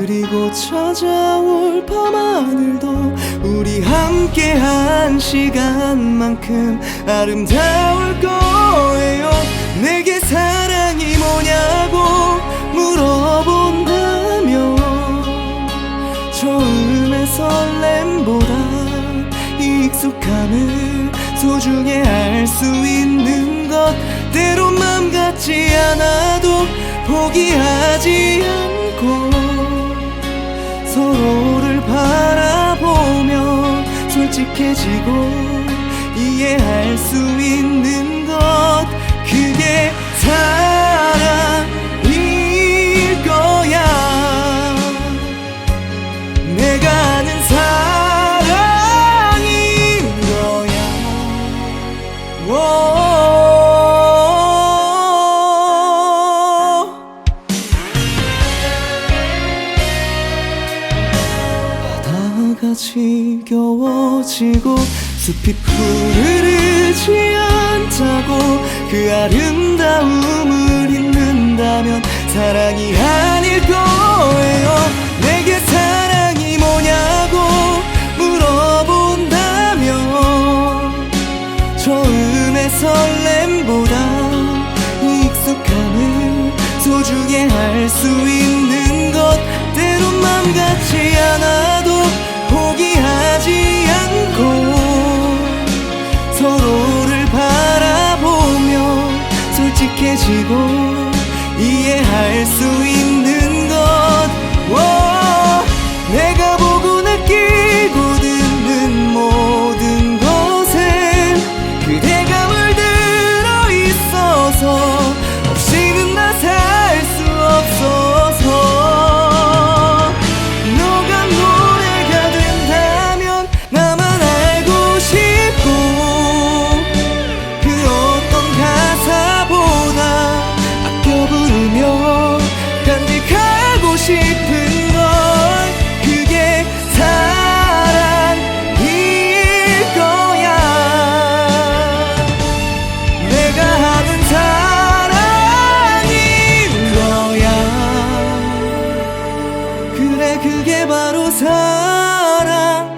그리고 찾아올 밤하늘도 우리 함께 한 시간만큼 아름다울 거예요. 내게 사랑이 뭐냐고 물어본다면 처음의 설렘보다 익숙함을 소중해 할수 있는 것 때론 맘 같지 않아도 포기하지 않고 一起过。 지겨워지고 숲이 푸르르지 않다고 그 아름다움을 잊는다면 사랑이 아닐 거예요. 내게 사랑이 뭐냐고 물어본다면 처음의 설렘보다 익숙함을 소중해 할수 있는 솔직해지고 이해할 수 있는 것 오. 그래 그게 바로 사랑.